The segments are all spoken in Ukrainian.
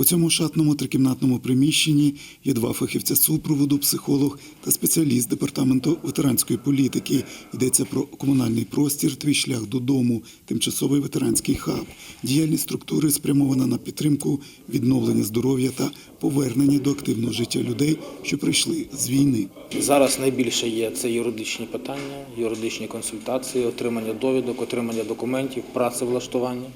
У цьому шатному трикімнатному приміщенні є два фахівця супроводу, психолог та спеціаліст департаменту ветеранської політики. Йдеться про комунальний простір Твій шлях додому, тимчасовий ветеранський хаб. Діяльність структури спрямована на підтримку, відновлення здоров'я та повернення до активного життя людей, що прийшли з війни. Зараз найбільше є це юридичні питання, юридичні консультації, отримання довідок, отримання документів, працевлаштування.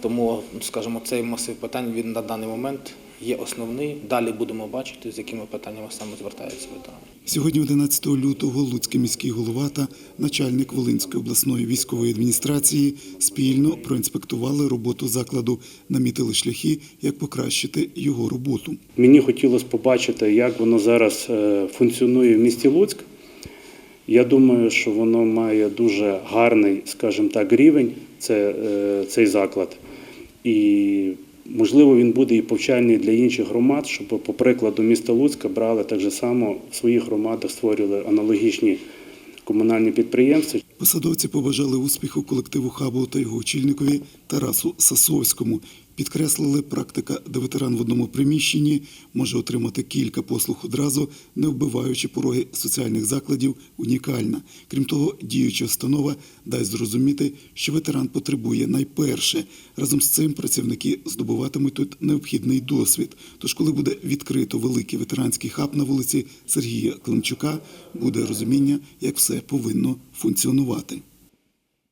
Тому, скажімо, цей масив питань він на даний момент є основний. Далі будемо бачити, з якими питаннями саме звертаються ветерани. Сьогодні, 11 лютого, Луцький міський голова та начальник Волинської обласної військової адміністрації спільно проінспектували роботу закладу, намітили шляхи, як покращити його роботу. Мені хотілося побачити, як воно зараз е, функціонує в місті Луцьк. Я думаю, що воно має дуже гарний, скажімо так, рівень, це, е, цей заклад. І, можливо, він буде і повчальний для інших громад, щоб, по прикладу міста Луцька, брали так же само в своїх громадах, створювали аналогічні комунальні підприємства. Посадовці побажали успіху колективу хабу та його очільникові Тарасу Сасовському. Підкреслили практика, де ветеран в одному приміщенні може отримати кілька послуг одразу, не вбиваючи пороги соціальних закладів, унікальна. Крім того, діюча установа дасть зрозуміти, що ветеран потребує найперше. Разом з цим працівники здобуватимуть тут необхідний досвід. Тож, коли буде відкрито великий ветеранський хаб на вулиці Сергія Климчука, буде розуміння, як все повинно функціонувати. one.